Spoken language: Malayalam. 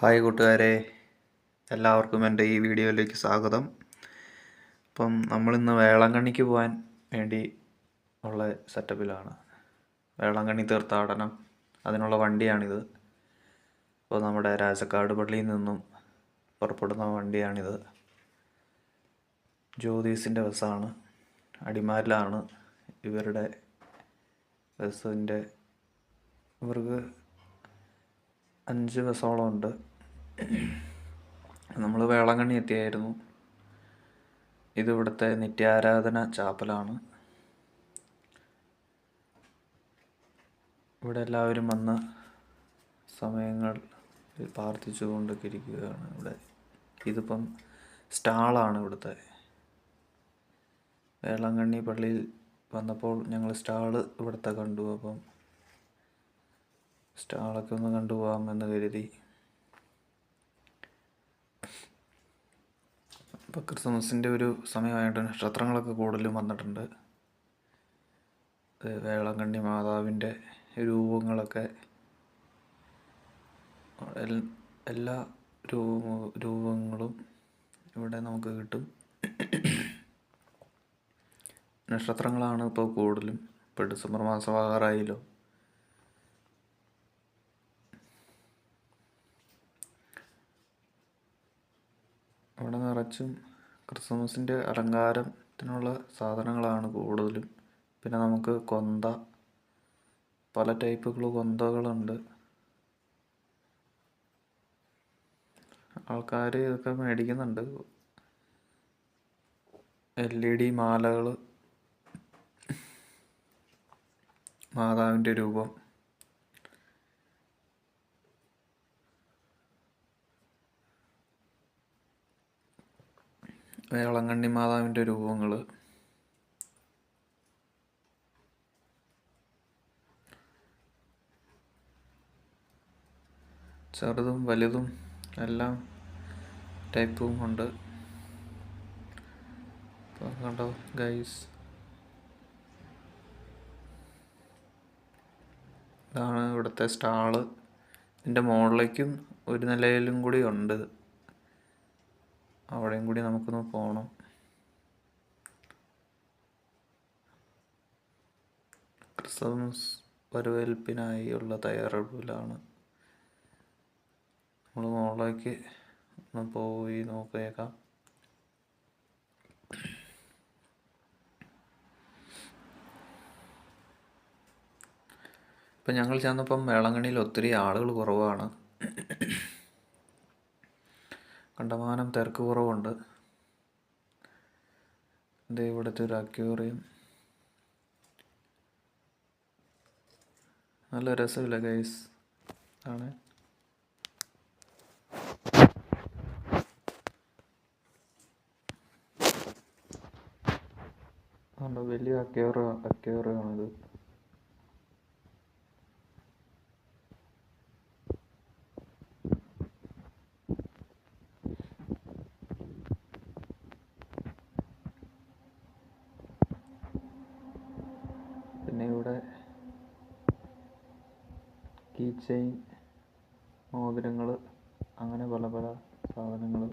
ഹായ് കൂട്ടുകാരെ എല്ലാവർക്കും എന്റെ ഈ വീഡിയോയിലേക്ക് സ്വാഗതം. അപ്പം നമ്മളിന്ന് വേളാങ്കണ്ണിക്ക് പോകാൻ വേണ്ടി ഉള്ള സെറ്റപ്പിലാണ്. വേളാങ്കണ്ണി തീർത്ഥാടനം അതിനുള്ള വണ്ടിയാണിത്. അപ്പോൾ നമ്മുടെ രാജക്കാട് പള്ളിയിൽ നിന്നും പുറപ്പെടുന്ന വണ്ടിയാണിത്. ജ്യോതിസിന്റെ ബസ്സാണ് അടിമാരിലാണ് ഇവരുടെ ബസ്സിന്റെ ഇവർക്ക് അഞ്ച് ബസ്സോളം ഉണ്ട്. നമ്മൾ വേളാങ്കണ്ണി എത്തിയായിരുന്നു. ഇത് ഇവിടുത്തെ നിത്യാരാധന ചാപ്പലാണ്. ഇവിടെ എല്ലാവരും വന്ന സമയങ്ങൾ പ്രാർത്ഥിച്ചു കൊണ്ടൊക്കെ ഇരിക്കുകയാണ് ഇവിടെ. ഇതിപ്പം സ്റ്റാളാണ് ഇവിടുത്തെ. വേളാങ്കണ്ണി പള്ളിയിൽ വന്നപ്പോൾ ഞങ്ങൾ സ്റ്റാൾ ഇവിടുത്തെ കണ്ടു. അപ്പം സ്റ്റാളൊക്കെ ഒന്ന് കണ്ടുപോകാമെന്ന് കരുതി. ഇപ്പോൾ ക്രിസ്മസിന്റെ ഒരു സമയമായിട്ട് നക്ഷത്രങ്ങളൊക്കെ കൂടുതലും വന്നിട്ടുണ്ട്. വേളങ്കണ്ണി മാതാവിന്റെ രൂപങ്ങളൊക്കെ എല്ലാ രൂപ രൂപങ്ങളും ഇവിടെ നമുക്ക് കിട്ടും. നക്ഷത്രങ്ങളാണ് ഇപ്പോൾ കൂടുതലും. ഇപ്പോൾ ഡിസംബർ മാസമാകാറായല്ലോ ഇവിടെ നിറച്ചും ക്രിസ്മസിന്റെ അലങ്കാരത്തിനുള്ള സാധനങ്ങളാണ് കൂടുതലും. പിന്നെ നമുക്ക് കൊന്ത പല ടൈപ്പുകൾ കൊന്തകളുണ്ട്. ആൾക്കാർ ഇതൊക്കെ മേടിക്കുന്നുണ്ട്. എൽ ഇ ഡി മാലകൾ മാതാവിന്റെ രൂപം. വേളങ്കണ്ണി മാതാവിന്റെ രൂപങ്ങൾ ചെറുതും വലുതും എല്ലാം ടൈപ്പും ഉണ്ട്. കണ്ടോ ഗൈസ് ഇതാണ് ഇവിടുത്തെ സ്റ്റാൾ. ഇതിന്റെ മുകളിലേക്കും ഒരു നിലയിലും കൂടി ഉണ്ട്. അവിടെയും കൂടി നമുക്കൊന്ന് പോകണം ക്രിസ്മസ് വരവേൽപ്പിനായി ഉള്ള തയ്യാറെടുപ്പിലാണ്. നമ്മൾ മോളിലേക്ക് ഒന്ന് പോയി നോക്കിയേക്കാം. ഇപ്പം ഞങ്ങൾ ചെന്നപ്പം വേളങ്ങണിയിൽ ഒത്തിരി ആളുകൾ കുറവാണ്. കണ്ടമാനം തിരക്ക് കുറവുണ്ട്. ഇത് ഇവിടുത്തെ ഒരു അക്യൂറിയം നല്ല രസമില്ല ഗൈസ് ആണ് വലിയ അക്യൂറിയം അക്യൂറിയമാണിത് പിന്നെ ഇവിടെ കീ ചെയിൻ മോതിരങ്ങൾ അങ്ങനെ പല പല സാധനങ്ങൾ